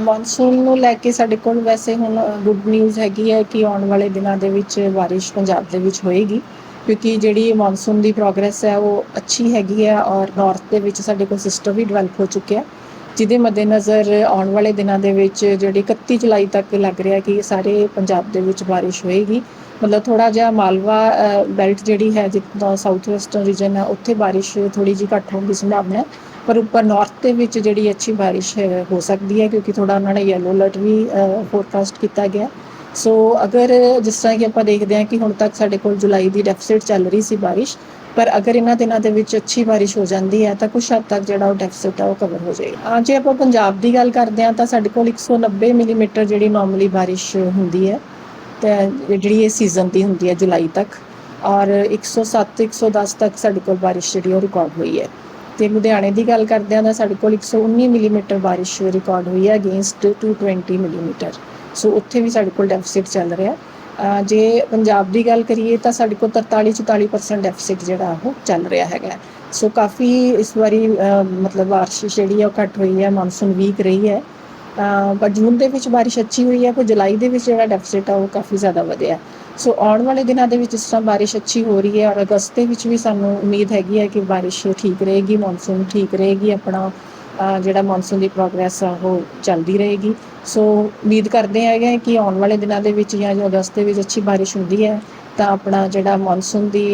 Monsoon ਨੂੰ ਲੈ ਕੇ ਸਾਡੇ ਕੋਲ ਵੈਸੇ ਹੁਣ ਗੁੱਡ ਨਿਊਜ਼ ਹੈਗੀ ਹੈ ਕਿ ਆਉਣ ਵਾਲੇ ਦਿਨਾਂ ਦੇ ਵਿੱਚ ਬਾਰਿਸ਼ ਪੰਜਾਬ ਦੇ ਵਿੱਚ ਹੋਏਗੀ, ਕਿਉਂਕਿ ਜਿਹੜੀ ਮੌਨਸੂਨ ਦੀ ਪ੍ਰੋਗਰੈਸ ਹੈ ਉਹ ਅੱਛੀ ਹੈਗੀ ਹੈ ਔਰ ਨਾਰਥ ਦੇ ਵਿੱਚ ਸਾਡੇ ਕੋਲ ਸਿਸਟਮ ਵੀ ਡਿਵੈਲਪ ਹੋ ਚੁੱਕਿਆ ਜਿਹਦੇ ਮੱਦੇਨਜ਼ਰ ਆਉਣ ਵਾਲੇ ਦਿਨਾਂ ਦੇ ਵਿੱਚ ਜਿਹੜੀ 31 ਜੁਲਾਈ ਤੱਕ ਲੱਗ ਰਿਹਾ ਕਿ ਸਾਰੇ ਪੰਜਾਬ ਦੇ ਵਿੱਚ ਬਾਰਿਸ਼ ਹੋਏਗੀ, ਮਤਲਬ ਥੋੜਾ ਜਿਹਾ ਮਾਲਵਾ ਬੈਲਟ ਜਿਹੜੀ ਹੈ ਜਿੱਦਾਂ ਸਾਊਥ ਵੈਸਟਰਨ ਰੀਜਨ ਹੈ, ਉੱਥੇ ਬਾਰਿਸ਼ ਥੋੜੀ ਜਿਹੀ ਘੱਟ ਹੋਣ ਦੀ ਸੰਭਾਵਨਾ ਹੈ ਪਰ ਉੱਪਰ ਨਾਰਥ ਦੇ ਵਿੱਚ ਜਿਹੜੀ ਅੱਛੀ ਬਾਰਿਸ਼ ਹੋ ਸਕਦੀ ਹੈ ਕਿਉਂਕਿ ਥੋੜਾ ਉਹਨਾਂ ਨੇ ਯੈਲੋ ਅਲਰਟ ਵੀ ਫੋਰਕਾਸਟ ਕੀਤਾ ਗਿਆ। ਸੋ ਅਗਰ ਜਿਸ ਤਰ੍ਹਾਂ ਕਿ ਆਪਾਂ ਦੇਖਦੇ ਹਾਂ ਕਿ ਹੁਣ ਤੱਕ ਸਾਡੇ ਕੋਲ ਜੁਲਾਈ ਦੀ ਡੈਫਿਸਿਟ ਚੱਲ ਰਹੀ ਸੀ ਬਾਰਿਸ਼, ਪਰ ਅਗਰ ਇਹਨਾਂ ਦਿਨਾਂ ਦੇ ਵਿੱਚ ਅੱਛੀ ਬਾਰਿਸ਼ ਹੋ ਜਾਂਦੀ ਹੈ, ਤਾਂ ਕੁਝ ਹੱਦ ਤੱਕ ਜਿਹੜਾ ਉਹ ਡੈਫਿਸਿਟ ਆ, ਉਹ ਕਵਰ ਹੋ ਜਾਏਗਾ। ਹਾਂ, ਜੇ ਆਪਾਂ ਪੰਜਾਬ ਦੀ ਗੱਲ ਕਰਦੇ ਹਾਂ, ਤਾਂ ਸਾਡੇ ਕੋਲ 190 ਮਿਲੀਮੀਟਰ ਜਿਹੜੀ ਨਾਰਮਲੀ ਬਾਰਿਸ਼ ਹੁੰਦੀ ਹੈ, ਤੇ ਜਿਹੜੀ ਇਹ ਸੀਜ਼ਨ ਦੀ ਹੁੰਦੀ ਹੈ ਜੁਲਾਈ ਤੱਕ, ਔਰ 107 110 ਤੱਕ ਸਾਡੇ ਕੋਲ ਬਾਰਿਸ਼ ਜਿਹੜੀ ਉਹ ਰਿਕਾਰਡ ਹੋਈ ਹੈ। ਤੇ ਲੁਧਿਆਣੇ ਦੀ ਗੱਲ ਕਰਦੇ ਹਾਂ ਤਾਂ ਸਾਡੇ ਕੋਲ 119 ਮਿਲੀਮੀਟਰ ਬਾਰਿਸ਼ ਰਿਕਾਰਡ ਹੋਈ ਹੈ ਅਗੇਂਸਟ 220 ਮਿਲੀਮੀਟਰ। ਸੋ ਉੱਥੇ ਵੀ ਸਾਡੇ ਕੋਲ ਡੈਫਿਸਿਟ ਚੱਲ ਰਿਹਾ। ਜੇ ਪੰਜਾਬ ਦੀ ਗੱਲ ਕਰੀਏ ਤਾਂ ਸਾਡੇ ਕੋਲ 43 44% ਡੈਫਿਸਿਟ ਜਿਹੜਾ ਉਹ ਚੱਲ ਰਿਹਾ ਹੈਗਾ। ਸੋ ਕਾਫੀ ਇਸ ਵਾਰੀ ਮਤਲਬ ਬਾਰਿਸ਼ ਜਿਹੜੀ ਹੈ ਉਹ ਘੱਟ ਹੋਈ ਹੈ ਮੌਨਸੂਨ ਵੀਕ ਰਹੀ ਹੈ। ਪਰ ਜੂਨ ਦੇ ਵਿੱਚ ਬਾਰਿਸ਼ ਅੱਛੀ ਹੋਈ ਹੈ, ਪਰ ਜੁਲਾਈ ਦੇ ਵਿੱਚ ਜਿਹੜਾ ਡੈਫਿਸਿਟ ਆ ਉਹ ਕਾਫੀ ਜ਼ਿਆਦਾ ਵਧਿਆ। ਸੋ ਆਉਣ ਵਾਲੇ ਦਿਨਾਂ ਦੇ ਵਿੱਚ ਜਿਸ ਤਰ੍ਹਾਂ ਬਾਰਿਸ਼ ਅੱਛੀ ਹੋ ਰਹੀ ਹੈ ਔਰ ਅਗਸਤ ਦੇ ਵਿੱਚ ਵੀ ਸਾਨੂੰ ਉਮੀਦ ਹੈਗੀ ਹੈ ਕਿ ਬਾਰਿਸ਼ ਠੀਕ ਰਹੇਗੀ ਮੌਨਸੂਨ ਠੀਕ ਰਹੇਗੀ, ਆਪਣਾ ਜਿਹੜਾ ਮੌਨਸੂਨ ਦੀ ਪ੍ਰੋਗਰੈਸ ਆ ਉਹ ਚੱਲਦੀ ਰਹੇਗੀ। ਸੋ ਉਮੀਦ ਕਰਦੇ ਹੈਗੇ ਕਿ ਆਉਣ ਵਾਲੇ ਦਿਨਾਂ ਦੇ ਵਿੱਚ ਜਾਂ ਜੋ ਅਗਸਤ ਦੇ ਵਿੱਚ ਅੱਛੀ ਬਾਰਿਸ਼ ਹੁੰਦੀ ਹੈ, ਤਾਂ ਆਪਣਾ ਜਿਹੜਾ ਮੌਨਸੂਨ ਦੀ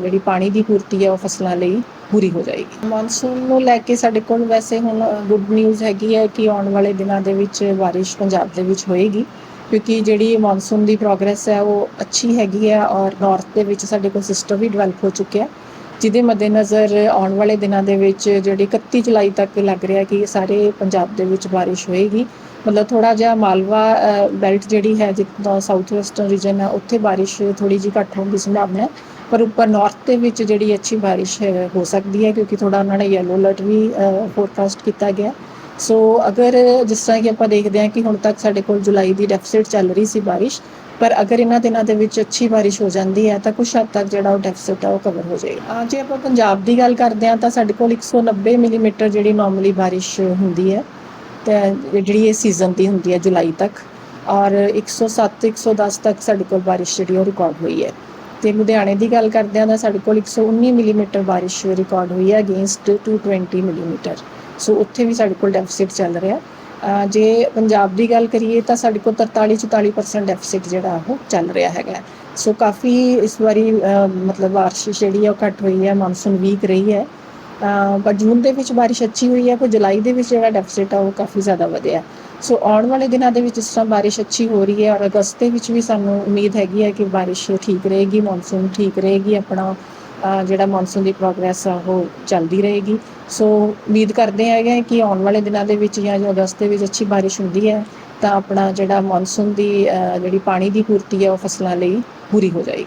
ਜਿਹੜੀ ਪਾਣੀ ਦੀ ਪੂਰਤੀ ਹੈ ਉਹ ਫਸਲਾਂ ਲਈ ਪੂਰੀ ਹੋ ਜਾਏਗੀ। ਮੌਨਸੂਨ ਨੂੰ ਲੈ ਕੇ ਸਾਡੇ ਕੋਲ ਵੈਸੇ ਹੁਣ ਗੁੱਡ ਨਿਊਜ਼ ਹੈਗੀ ਹੈ ਕਿ ਆਉਣ ਵਾਲੇ ਦਿਨਾਂ ਦੇ ਵਿੱਚ ਬਾਰਿਸ਼ ਪੰਜਾਬ ਦੇ ਵਿੱਚ ਹੋਏਗੀ। ਕਿਉਂਕਿ ਜਿਹੜੀ ਮੌਨਸੂਨ ਦੀ ਪ੍ਰੋਗਰੈਸ ਹੈ, ਉਹ ਅੱਛੀ ਹੈਗੀ ਹੈ ਔਰ ਨਾਰਥ ਦੇ ਵਿੱਚ ਸਾਡੇ ਕੋਲ ਸਿਸਟਮ ਵੀ ਡਿਵੈਲਪ ਹੋ ਚੁੱਕਿਆ ਜਿਹਦੇ ਮੱਦੇਨਜ਼ਰ ਆਉਣ ਵਾਲੇ ਦਿਨਾਂ ਦੇ ਵਿੱਚ ਜਿਹੜੀ 31 ਜੁਲਾਈ ਤੱਕ ਲੱਗ ਰਿਹਾ ਕਿ ਸਾਰੇ ਪੰਜਾਬ ਦੇ ਵਿੱਚ ਬਾਰਿਸ਼ ਹੋਏਗੀ। ਮਤਲਬ ਥੋੜਾ ਜਿਹਾ ਮਾਲਵਾ ਬੈਲਟ ਜਿਹੜੀ ਹੈ, ਜਿੱਦਾਂ ਸਾਊਥ ਵੈਸਟਰਨ ਰੀਜਨ ਹੈ, ਉੱਥੇ ਬਾਰਿਸ਼ ਥੋੜੀ ਜਿਹੀ ਘੱਟ ਹੋਣ ਦੀ ਸੰਭਾਵਨਾ ਹੈ। ਪਰ ਉੱਪਰ ਨਾਰਥ ਦੇ ਵਿੱਚ ਜਿਹੜੀ ਅੱਛੀ ਬਾਰਿਸ਼ ਹੋ ਸਕਦੀ ਹੈ ਕਿਉਂਕਿ ਥੋੜਾ ਉਹਨਾਂ ਨੇ ਯੈਲੋ ਅਲਰਟ ਵੀ ਫੋਰਕਾਸਟ ਕੀਤਾ ਗਿਆ ਸੋ ਅਗਰ ਜਿਸ ਤਰ੍ਹਾਂ ਕਿ ਆਪਾਂ ਦੇਖਦੇ ਹਾਂ ਕਿ ਹੁਣ ਤੱਕ ਸਾਡੇ ਕੋਲ ਜੁਲਾਈ ਦੀ ਡੈਫਿਸਿਟ ਚੱਲ ਰਹੀ ਸੀ ਬਾਰਿਸ਼, ਪਰ ਅਗਰ ਇਹਨਾਂ ਦਿਨਾਂ ਦੇ ਵਿੱਚ ਅੱਛੀ ਬਾਰਿਸ਼ ਹੋ ਜਾਂਦੀ ਹੈ, ਤਾਂ ਕੁਝ ਹੱਦ ਤੱਕ ਜਿਹੜਾ ਉਹ ਡੈਫਿਸਿਟ ਆ ਉਹ ਕਵਰ ਹੋ ਜਾਏਗਾ। ਹਾਂ ਜੇ ਆਪਾਂ ਪੰਜਾਬ ਦੀ ਗੱਲ ਕਰਦੇ ਹਾਂ, ਤਾਂ ਸਾਡੇ ਕੋਲ 190 ਮਿਲੀਮੀਟਰ ਜਿਹੜੀ ਨਾਰਮਲੀ ਬਾਰਿਸ਼ ਹੁੰਦੀ ਹੈ, ਤੇ ਜਿਹੜੀ ਇਹ ਸੀਜ਼ਨ ਦੀ ਹੁੰਦੀ ਹੈ ਜੁਲਾਈ ਤੱਕ, ਔਰ 107 110 ਤੱਕ ਸਾਡੇ ਕੋਲ ਬਾਰਿਸ਼ ਜਿਹੜੀ ਉਹ ਰਿਕਾਰਡ ਹੋਈ ਹੈ। ਤੇ ਲੁਧਿਆਣੇ ਦੀ ਗੱਲ ਕਰਦੇ ਹਾਂ, ਤਾਂ ਸਾਡੇ ਕੋਲ 119 ਮਿਲੀਮੀਟਰ ਬਾਰਿਸ਼ ਰਿਕਾਰਡ ਹੋਈ ਹੈ ਅਗੇਂਸਟ 220 ਮਿਲੀਮੀਟਰ। ਸੋ ਉੱਥੇ ਵੀ ਸਾਡੇ ਕੋਲ ਡੈਫਿਸਿਟ ਚੱਲ ਰਿਹਾ। ਜੇ ਪੰਜਾਬ ਦੀ ਗੱਲ ਕਰੀਏ ਤਾਂ ਸਾਡੇ ਕੋਲ 43 44% ਡੈਫਿਸਿਟ ਜਿਹੜਾ ਉਹ ਚੱਲ ਰਿਹਾ ਹੈਗਾ। ਸੋ ਕਾਫੀ ਇਸ ਵਾਰੀ ਮਤਲਬ ਬਾਰਿਸ਼ ਜਿਹੜੀ ਹੈ ਉਹ ਘੱਟ ਹੋਈ ਹੈ ਮੌਨਸੂਨ ਵੀਕ ਰਹੀ ਹੈ। ਪਰ ਜੂਨ ਦੇ ਵਿੱਚ ਬਾਰਿਸ਼ ਅੱਛੀ ਹੋਈ ਹੈ ਪਰ ਜੁਲਾਈ ਦੇ ਵਿੱਚ ਜਿਹੜਾ ਡੈਫਿਸਿਟ ਆ ਉਹ ਕਾਫੀ ਜ਼ਿਆਦਾ ਵਧਿਆ। ਸੋ ਆਉਣ ਵਾਲੇ ਦਿਨਾਂ ਦੇ ਵਿੱਚ ਜਿਸ ਤਰ੍ਹਾਂ ਬਾਰਿਸ਼ ਅੱਛੀ ਹੋ ਰਹੀ ਹੈ ਔਰ ਅਗਸਤ ਦੇ ਵਿੱਚ ਵੀ ਸਾਨੂੰ ਉਮੀਦ ਹੈਗੀ ਹੈ ਕਿ ਬਾਰਿਸ਼ ਠੀਕ ਰਹੇਗੀ ਮੌਨਸੂਨ ਠੀਕ ਰਹੇਗੀ ਆਪਣਾ। ਜਿਹੜਾ ਮੌਨਸੂਨ ਦੀ ਪ੍ਰੋਗਰੈਸ ਆ, ਉਹ ਚੱਲਦੀ ਰਹੇਗੀ। ਸੋ ਉਮੀਦ ਕਰਦੇ ਹੈਗੇ ਕਿ ਆਉਣ ਵਾਲੇ ਦਿਨਾਂ ਦੇ ਵਿੱਚ ਜਾਂ ਜੋ ਅਗਸਤ ਦੇ ਵਿੱਚ ਅੱਛੀ ਬਾਰਿਸ਼ ਹੁੰਦੀ ਹੈ, ਤਾਂ ਆਪਣਾ ਜਿਹੜਾ ਮੌਨਸੂਨ ਦੀ ਜਿਹੜੀ ਪਾਣੀ ਦੀ ਪੂਰਤੀ ਹੈ, ਉਹ ਫਸਲਾਂ ਲਈ ਪੂਰੀ ਹੋ ਜਾਏਗੀ।